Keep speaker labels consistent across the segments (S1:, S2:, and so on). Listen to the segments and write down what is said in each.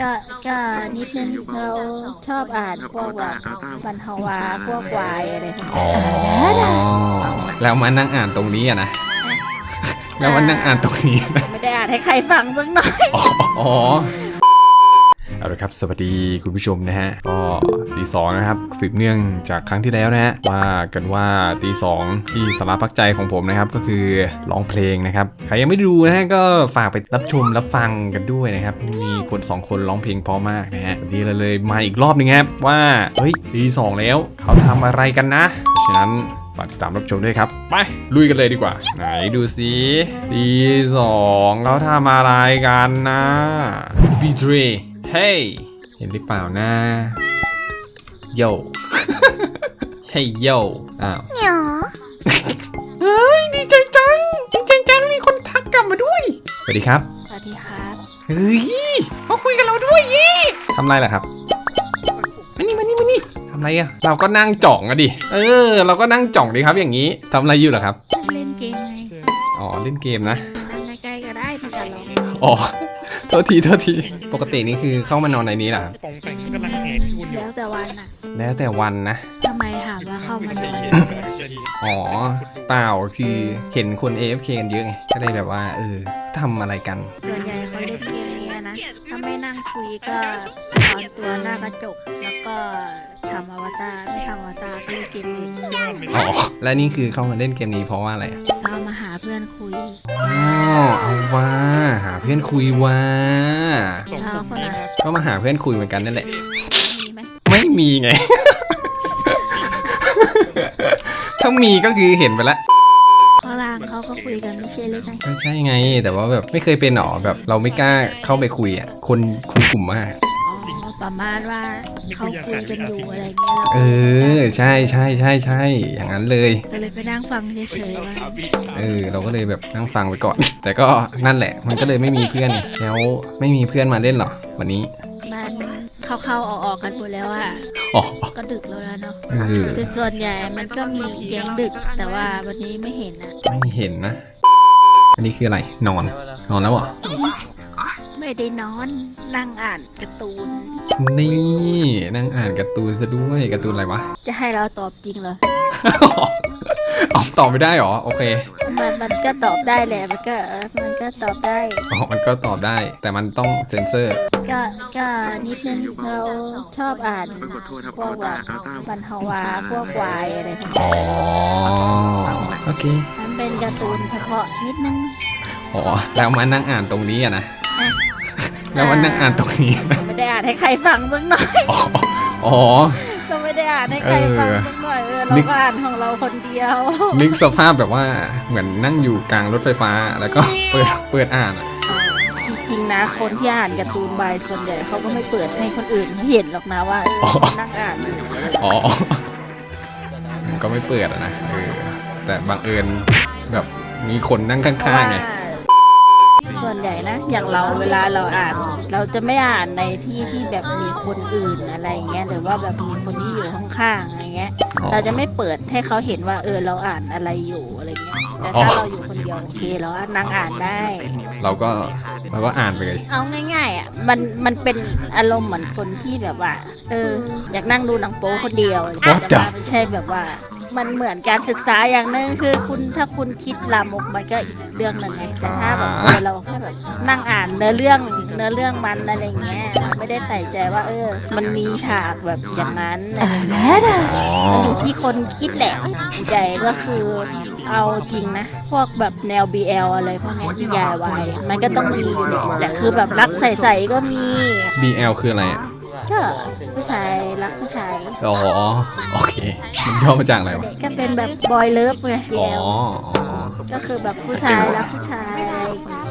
S1: ก็ก็นิดนึงเราชอบอ่านพวกแบบบรรทวาพวกวายอะไรพวก
S2: อ๋อ
S1: นี้
S2: แล้วมานั่งอ่านตรงนี้อะนะ แล้วมานั่งอ่านตรงนี้นะ
S1: ไม่ได้อ่านให้ใครฟังสักหน่อย
S2: อ๋ออ๋อ เอาละครับสวัสดีคุณผู้ชมนะฮะก็ตีสองนะครับสืบเนื่องจากครั้งที่แล้วนะฮะว่ากันว่าตีสองที่สาระพักใจของผมนะครับก็คือร้องเพลงนะครับใครยังไม่ดูนะฮะก็ฝากไปรับชมรับฟังกันด้วยนะครับมีคนสองคนร้องเพลงพอมากนะฮะวันนี้เราเลยมาอีกรอบหนึงครับว่าเฮ้ยตีสองแล้วเขาทำอะไรกันนะเพราะฉะนั้นฝากติดตามรับชมด้วยครับ ไป ลุยกันเลยดีกว่า ไหนดูสิตีสองเขาทำอะไรกันนะบีทรี เฮ้ยเห็นหรือเปล่านะโยใช่โยอ้าวเฮ้ยดีใจจังดีใจจังมีคนทักกลับมาด้วยสวัสดีครับ
S1: สวัสดีครับ
S2: เฮ้ยมาคุยกับเราด้วยเย่ทำอะไรล่ะครับมานี่มานี่มานี่ทำอะไรอะเราก็นั่งจ่องอะดิเออ เราก็นั่งจ่องดีครับอย่างนี้ทำอะไรอยู่เหรอครับ
S1: เล่นเกมไง
S2: อ๋อเล่นเกมนะ
S1: นั่งใกล้ๆก็ได้ภาษาร้อง
S2: อ๋อ โทษทีโทษทีปกตินี่คือเข้ามานอนในนี้เหรอครับ
S3: ปองแปงกำลังแหกคิวนอยู่
S1: แล้วแต่วันน่ะ
S2: แล้วแต่วันนะ
S1: ทำไมถามว่าเข้ามานอน
S2: อ๋อ เปล่าคือเห็นคน AFK กันเยอะไง ก็เลยแบบว่า เออทำอะไรกัน
S1: ส่วนใหญ่เขาเล่นเกมนี้นะ ถ้าไม่นั่งคุยก็นอนตัวหน้ากระจก แล้วก็ทำอวตารไม่ทำอวตารก็เล่นเกมอื่น
S2: อ๋อ และนี่คือเข้ามาเล่นเกมนี้เพราะว่าอะไรอะ
S1: ก็มาหาเพื่อนคุย
S2: อ๋อ เอาว่าหาเพื่อนคุยว่า
S3: ส่ง
S1: เท้า
S3: ผม
S1: คน
S3: นี้
S1: นั้น
S3: นะ
S2: ก็มาหาเพื่อนคุยเหมือนกันนั่นแหละ
S1: มีไหม
S2: ไม่มีไง ถ้ามีก็คือเห็นไปแล้ว
S1: ข้างล่างเขาก็คุยกันไม่ใช่เลยไง
S2: ก็ใช่ไง แต่ว่าแบบไม่เคยเป็นหรอแบบเราไม่กล้าเข้าไปคุยอะ คนคนกลุ่มมาก
S1: อ๋อประมาณว่าเขาคุยกันอยู่อะไรเงี้ยเรา
S2: เออ ใช่ใช่ใช่ใช่อย่างนั้นเลย
S1: ก็เลยไปนั่งฟังเฉยๆว่า
S2: เออ เราก็เลยแบบนั่งฟังไปก่อน แต่ก็นั่นแหละ มันก็เลยไม่มีเพื่อน แล้วไม่มีเพื่อนมาเล่นหรอ วันนี้
S1: บ้านเข้าๆออกๆกันหมดแล้วอะ
S2: อ๋อ
S1: ก็ดึกแล้วนะเนาะ
S2: เออ
S1: แต่ส่วนใหญ่มันก็มีแก๊งดึก แต่ว่าวันนี้ไม่เห็นนะ
S2: ไม่เห็นนะ อันนี้คืออะไรนอน นอนแล้วเหรอ
S1: ไม่ได้นอน นั่งอ่านการ์ตูน
S2: นี่นั่งอ่านการ์ตูนซะด้วยการ์ตูนอะไรวะ
S1: จะให้เราตอบจริงเหรอ
S2: อ๋อตอบไม่ได้เหรอ โอเค
S1: มันมันก็ตอบได้แหละ มันก็มันก็ตอบได้
S2: อ๋อ มันก็ตอบได้ แต่มันต้องเซ็นเซอร์
S1: ก็ก็นิดนึงเราชอบอ่านพวกแบบบรรทวาพวกวายอะไรพวก
S2: อ๋
S1: นี้
S2: อโอเค
S1: มันเป็นการ์ตูนเฉพาะนิดนึง
S2: อ๋อ แล้วมานั่งอ่านตรงนี้อะนะ
S1: อะ
S2: แล้วมานั่งอ่านตรงนี้นะ
S1: ไม่ได้อ่านให้ใครฟังสักหน่อย
S2: อ๋ออ๋อ
S1: ก็ไม่ได้อ่านให้ใครฟังสักหน่อยเออเรา
S2: นึก
S1: ก็อ่านของเราคนเดียว
S2: นึกสภาพแบบว่าเหมือนนั่งอยู่กลางรถไฟฟ้าแล้วก็ เปิดเปิดอ่านอะ
S1: จริงๆนะคนที่อ่านการ์ตูนบายส่วนใหญ่เขาก็ไม่เปิดให้คนอื่นเขาเห็นหรอกนะว่าเออนั่งอ่านอยู่
S2: อ๋อมันก็ไม่เปิดอะนะเออแต่บังเอิญแบบมีคนนั่งข้างๆไง
S1: ส่วนใหญ่นะอย่างเราเวลาเราอ่าน เราจะไม่อ่านในที่ที่แบบมีคนอื่นอะไรเงี้ยหรือว่าแบบมีคนที่อยู่ข้างๆอะไรเงี้ย
S2: อ๋อ
S1: เราจะไม่เปิดให้เขาเห็นว่าเออเราอ่านอะไรอยู่อะไรเงี้ยแต่
S2: อ๋อ
S1: ถ้าเราอยู่คนเดียวโอเคเรานั่งอ่านได้
S2: เราก็เราก็อ่านไปเลย
S1: เอาง่ายๆอะมันมันเป็นอารมณ์เหมือนคนที่แบบว่า เออ อยากนั่งดูหนังโป๊คนเดียว
S2: What
S1: แต่
S2: the-
S1: ว่าไม่ใช่แบบว่า มันเหมือนการศึกษาอย่างหนึงคือคุณถ้าคุณคิดลามกมันก็อีกเรื่องหนึ่งไงแต่ถ้าแบบเออเราแค่แบบนั่งอ่านเนื้อเรื่องเนื้อเรื่องมันอะไรเงี้ยไม่ได้ใส่ใจว่า เออ มันมีฉากแบบอย่างนั้นอะไรเงี้ย
S2: อ๋อ
S1: มันอยู่ที่คนคิดแหละใหญ่ก็คือเอาจริงนะ พวกแบบแนว BL อะไรพวกเนี้ยที่ยายวายมันก็ต้องมีอยู่แหละแต่คือแบบรักใส่ๆก็มี
S2: BL คืออะไรอะ
S1: ก็ผู้ชายรักผู้ชาย
S2: อ๋อโอเค มันย่อมาจากอะไรวะ
S1: ก็เป็นแบบบอยเลิฟไง
S2: อ๋อ
S1: BL
S2: อ๋อ
S1: ก็คือแบบผู้ชายรักผู้ชายอะไรอย่างเงี้ย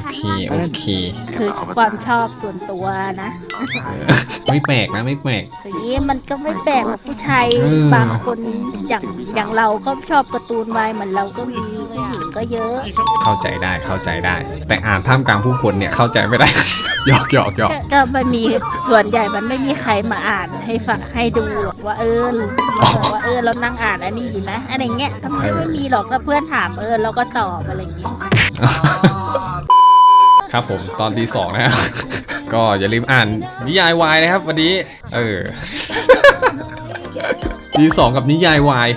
S2: โอเคโอเค
S1: คือความชอบส่วนตัวนะ
S2: เออไม่แปลกนะไม่แปลก
S1: ทีนี้มันก็ไม่แปลกหรอกผู้ชาย
S2: อืม
S1: บางคนอย่างอย่างเราก็ชอบการ์ตูนวายเหมือนเราก็มีผู้หญิงก็เยอะ
S2: เข้าใจได้เข้าใจได้ แต่อ่านท่ามกลางผู้คนเนี่ยเข้าใจไม่ได้ หยอกหยอกหยอก
S1: ก็ก็ไม่มีส่วนใหญ่มันไม่มีใครมาอ่านให้ฟังให้ดูหรอกว่าเออบอกว่าเออเรานั่งอ่านอันนี้อยู่นะอะไรเงี้ยทำไมไม่มีหรอกถ้าเพื่อนถามเออเราก็ตอบอะไรเงี้ย
S2: ครับผมตอนที่สองนะครับ ก็อย่าลืมอ่านนิยายวายนะครับ วันนี้ เออ ทีสองกับนิยายวาย